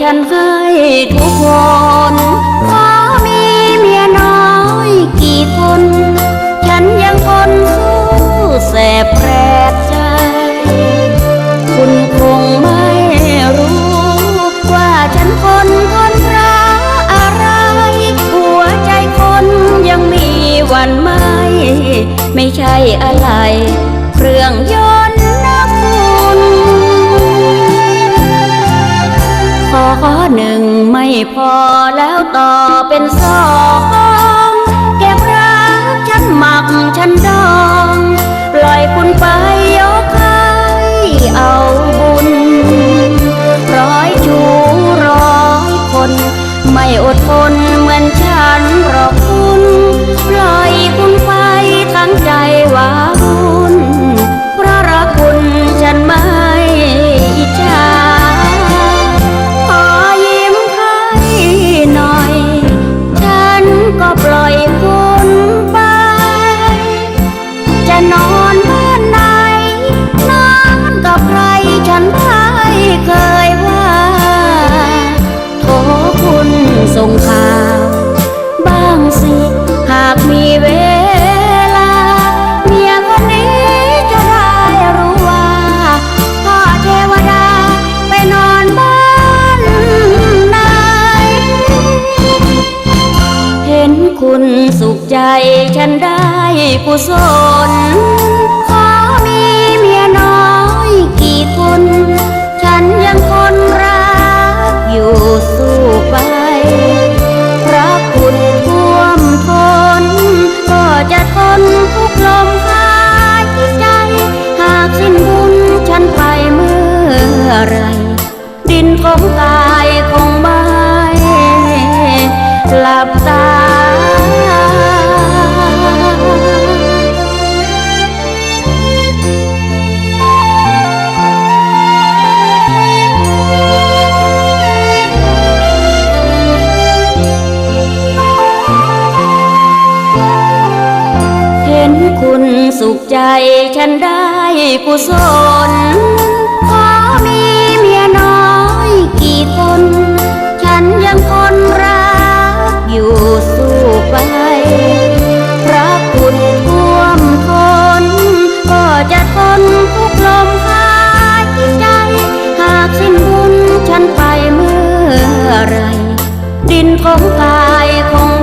ฉันให้ทุกคนขอมีเมียน้อยกี่คน ฉันยังคนสู้แสบแปรใจ คุณคงไม่รู้ ว่าฉันคนคนรักอะไร หัวใจคนยังมีวันไหมไม่ใช่อะไร เครื่องย พอแล้วต่อเป็นสองเก็บรักฉันหมักฉันดอง ปล่อยคุณไปยกให้เอาบุญ ร้อยจูร้อยคน ไม่อดทนเหมือนฉันหรอกคุณ จ ใจฉันได้กุศลขอมีเมียน้อยกี่คน ฉันยังคนรักอยู่สู้ไปพรักคุณท่วมทน ก็จะทนทุกลมหายใจ หากสิ้นบุญฉันไปเมื่อไร ดินของกาย คุณสุขใจฉันได้กุศลขอมีเมียน้อยกี่คน ฉันยังคนรักอยู่สู้ไปพรักคุณท่วมทนก็จะทนทุกลมหายใจ หากสิ้นบุญฉันไปเมื่อไร ดินของกายคง